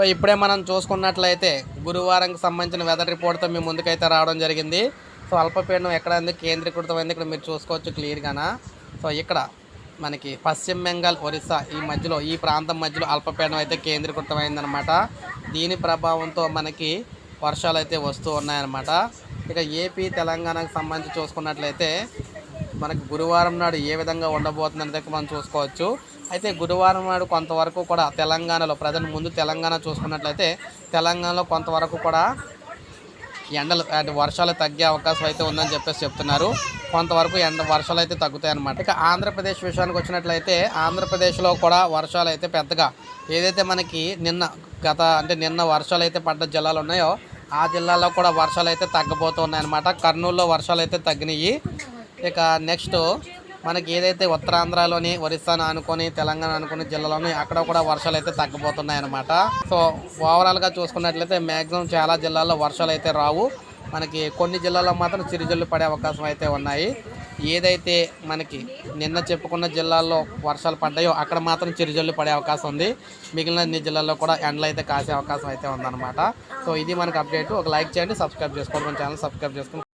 So ఇప్పుడే మనం చూసుకున్నట్లయితే గురువారంకి సంబంధించిన వెదర్ రిపోర్ట్తో మీ ముందుకైతే రావడం జరిగింది. సో అల్పపీడనం ఎక్కడ ఉంది? కేంద్రీకృతమైంది ఇక్కడ మీరు చూసుకోవచ్చు క్లియర్గానా సో ఇక్కడ మనకి పశ్చిమ బెంగాల్ ఒరిస్సా ఈ మధ్యలో ఈ ప్రాంతం మధ్యలో అల్పపీడనం అయితే కేంద్రీకృతమైందనమాట దీని ప్రభావంతో మనకి వర్షాలు అయితే వస్తూ ఉన్నాయన్నమాట. ఇక ఏపీ తెలంగాణకు సంబంధించి చూసుకున్నట్లయితే మనకి గురువారం నాడు ఏ విధంగా ఉండబోతుంది దగ్గర మనం చూసుకోవచ్చు. అయితే గురువారం నాడు కొంతవరకు కూడా తెలంగాణలో ప్రజెంట్ ముందు తెలంగాణ చూసుకున్నట్లయితే తెలంగాణలో కొంతవరకు కూడా ఎండలు అంటే వర్షాలు తగ్గే అవకాశం అయితే ఉందని చెప్పేసి చెప్తున్నారు. కొంతవరకు ఎండ వర్షాలు అయితే తగ్గుతాయి అన్నమాట. ఇక ఆంధ్రప్రదేశ్ విషయానికి వచ్చినట్లయితే ఆంధ్రప్రదేశ్లో కూడా వర్షాలు అయితే పెద్దగా ఏదైతే మనకి నిన్న గత అంటే నిన్న వర్షాలు అయితే పడ్డ జిల్లాలు ఉన్నాయో ఆ జిల్లాలో కూడా వర్షాలు అయితే తగ్గబోతున్నాయి అనమాట కర్నూలులో వర్షాలు అయితే తగ్గినాయి. ఇక నెక్స్ట్ మనకి ఏదైతే ఉత్తరాంధ్రలోని ఒరిస్సాను అనుకొని తెలంగాణ అనుకుని జిల్లాలోని అక్కడ కూడా వర్షాలు అయితే తగ్గిపోతున్నాయి అనమాట సో ఓవరాల్గా చూసుకున్నట్లయితే మ్యాక్సిమం చాలా జిల్లాల్లో వర్షాలు అయితే రావు. మనకి కొన్ని జిల్లాల్లో మాత్రం చిరుజల్లు పడే అవకాశం అయితే ఉన్నాయి. ఏదైతే మనకి నిన్న చెప్పుకున్న జిల్లాల్లో వర్షాలు పడ్డాయో అక్కడ మాత్రం చిరుజల్లు పడే అవకాశం ఉంది. మిగిలిన అన్ని జిల్లాల్లో కూడా ఎండలు అయితే కాసే అవకాశం అయితే ఉందన్నమాట. సో ఇది మనకి అప్డేట్. ఒక లైక్ చేయండి సబ్స్క్రైబ్ చేసుకోండి మన ఛానల్ సబ్స్క్రైబ్ చేసుకోండి.